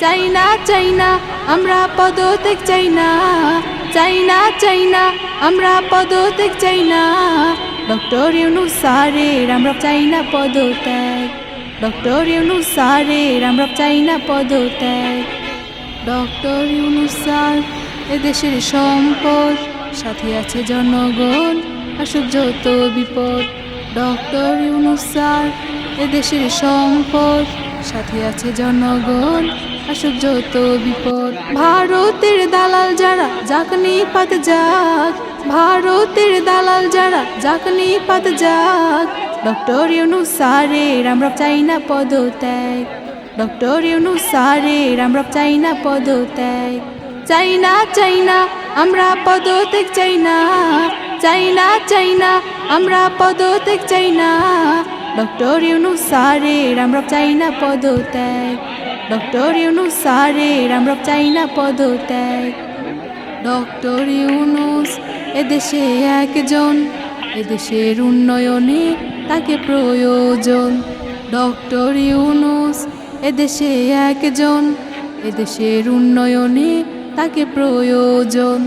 চাই না চাই না আমরা পদত্যাগ চাই না চাই না চাই না আমরা পদত্যাগ চাই না ডক্টর ইউনুস স্যারের আমরা চাই না পদত্যাগ। ডক্টর ইউনুস স্যারের আমরা চাই না পদত্যাগ। ডক্টর ইউনুস স্যার এদেশের সম্পদ, সাথে আছে জনগণ, আসুক যত বিপদ। ডক্টর ইউনুস স্যার এদেশের সম্পদ, সাথে আছে জনগণ আসুক যত বিপদ। ভারতের দালাল যারা জাকনি পাত যাক। ভারতের দালাল যারা জাকনি পাত যাক। ডক্টর ইউনুস স্যারের আমরা চাই না পদত্যাগ। ডক্টর ইউনুস স্যারের আমরা চাই না পদত্যাগ। চাই না চাই না, আমরা পদত্যাগ চাই না। চাই না চাই না, আমরা পদত্যাগ চাই না। ডক্টর ইউনুস স্যারের আমরা চাই না পদত্যাগ। ডক্টর ইউনু স্যারের আমরা চাই না পদত্যাগ ডক্টর ইউনুস এদেশে একজন, এদেশের উন্নয়নে তাকে প্রয়োজন। ডক্টর ইউনুস এদেশে একজন, এদেশের উন্নয়নে তাকে প্রয়োজন।